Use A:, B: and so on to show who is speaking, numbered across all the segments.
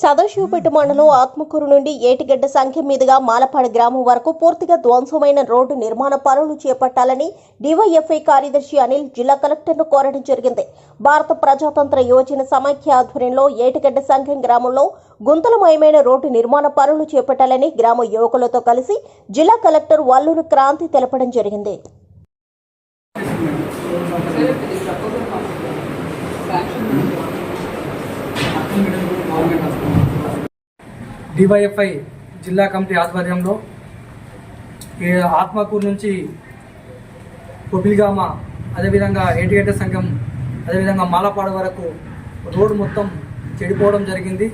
A: సదాశివపేట మండలం ఆత్మకూరు నుండి ఏటిగడ్డ సంఖ్య మీదుగా మాలపాడు గ్రామం వరకు పూర్తిగా ధ్వంసమైన రోడ్డు నిర్మాణ పనులు చేపట్టాలని డివైఎఫ్ఐ కార్యదర్శి అనిల్ జిల్లా కలెక్టర్ను కోరడం జరిగింది. భారత ప్రజాతంత్ర యోజన సమాఖ్య ఆధ్వర్యంలో ఏటిగడ్డ సంఘం గ్రామంలో గుంతలమయమైన రోడ్డు నిర్మాణ పనులు చేపట్టాలని గ్రామ యువకులతో కలిసి జిల్లా కలెక్టర్ వల్లూరు క్రాంతి తెలపడం జరిగింది.
B: డివైఎఫ్ఐ జిల్లా కమిటీ ఆధ్వర్యంలో ఈ ఆత్మకూరు నుంచి కొబిలిగామ అదేవిధంగా ఏటిగడ్డ సంఘం అదేవిధంగా మాలపాడు వరకు రోడ్డు మొత్తం చెడిపోవడం జరిగింది.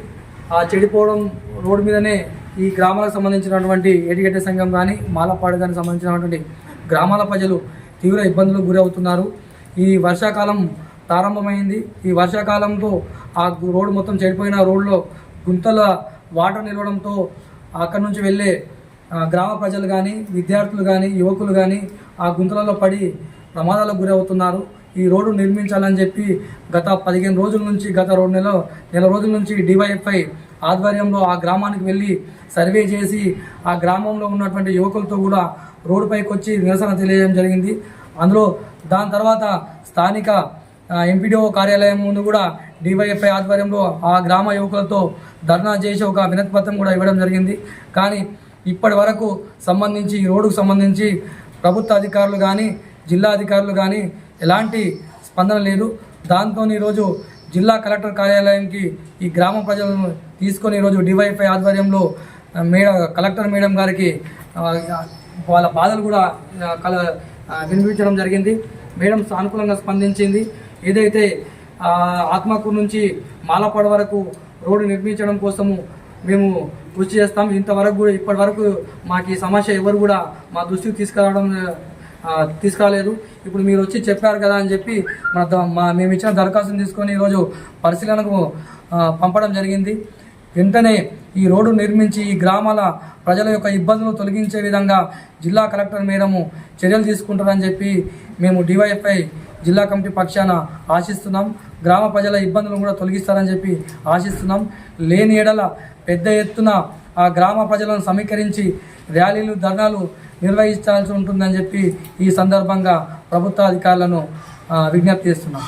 B: ఆ చెడిపోవడం రోడ్డు మీదనే ఈ గ్రామాలకు సంబంధించినటువంటి ఏటిగడ్డ సంఘం కానీ మాలపాడు కానీ సంబంధించినటువంటి గ్రామాల ప్రజలు తీవ్ర ఇబ్బందులకు గురవుతున్నారు ఈ వర్షాకాలం ప్రారంభమైంది. ఈ వర్షాకాలంతో ఆ రోడ్డు మొత్తం చెడిపోయిన రోడ్లో గుంతల వాటర్ నిలవడంతో అక్కడి నుంచి వెళ్ళే గ్రామ ప్రజలు కానీ విద్యార్థులు కానీ యువకులు కానీ ఆ గుంతలలో పడి ప్రమాదాలకు గురవుతున్నారు. ఈ రోడ్డు నిర్మించాలని చెప్పి గత పదిహేను రోజుల నుంచి గత రెండు నెల నెల రోజుల నుంచి డివైఎఫ్ఐ ఆధ్వర్యంలో ఆ గ్రామానికి వెళ్ళి సర్వే చేసి ఆ గ్రామంలో ఉన్నటువంటి యువకులతో కూడా రోడ్డుపైకి వచ్చి నిరసన తెలియజేయడం జరిగింది. అందులో దాని తర్వాత స్థానిక ఎంపీడీఓ కార్యాలయం ముందు కూడా డివైఎఫ్ఐ ఆధ్వర్యంలో ఆ గ్రామ యువకులతో ధర్నా చేసి ఒక వినతిపత్రం కూడా ఇవ్వడం జరిగింది. కానీ ఇప్పటి వరకు సంబంధించి రోడ్డుకు సంబంధించి ప్రభుత్వ అధికారులు కానీ జిల్లా అధికారులు కానీ ఎలాంటి స్పందన లేదు. దాంతో ఈరోజు జిల్లా కలెక్టర్ కార్యాలయంకి ఈ గ్రామ ప్రజలను తీసుకొని ఈరోజు డివైఎఫ్ఐ ఆధ్వర్యంలో మేడ కలెక్టర్ మేడం గారికి వాళ్ళ బాధలు కూడా కల వినిపించడం జరిగింది. మేడం సానుకూలంగా స్పందించింది. ఏదైతే ఆత్మకూరు నుంచి మాలపాడు వరకు రోడ్డు నిర్మించడం కోసము మేము కృషి చేస్తాం. ఇంతవరకు కూడా ఇప్పటి వరకు మాకు ఈ సమస్య ఎవరు కూడా మా దృష్టికి తీసుకురావడం తీసుకురాలేదు. ఇప్పుడు మీరు వచ్చి చెప్పారు కదా అని చెప్పి మన ద- మా మేము ఇచ్చిన దరఖాస్తును తీసుకొని ఈరోజు పరిశీలనకు పంపడం జరిగింది. వెంటనే ఈ రోడ్డు నిర్మించి ఈ గ్రామాల ప్రజల యొక్క ఇబ్బందులు తొలగించే విధంగా జిల్లా కలెక్టర్ మేరము చర్యలు తీసుకుంటారని చెప్పి మేము డివైఎఫ్ఐ జిల్లా కమిటీ పక్షాన ఆశిస్తున్నాం. గ్రామ ప్రజల ఇబ్బందులను కూడా తొలగిస్తారని చెప్పి ఆశిస్తున్నాం. లేని ఎడల పెద్ద ఎత్తున ఆ గ్రామ ప్రజలను సమీకరించి ర్యాలీలు ధర్నాలు నిర్వహించాల్సి ఉంటుందని చెప్పి ఈ సందర్భంగా ప్రభుత్వ అధికారులను విజ్ఞప్తి చేస్తున్నాం.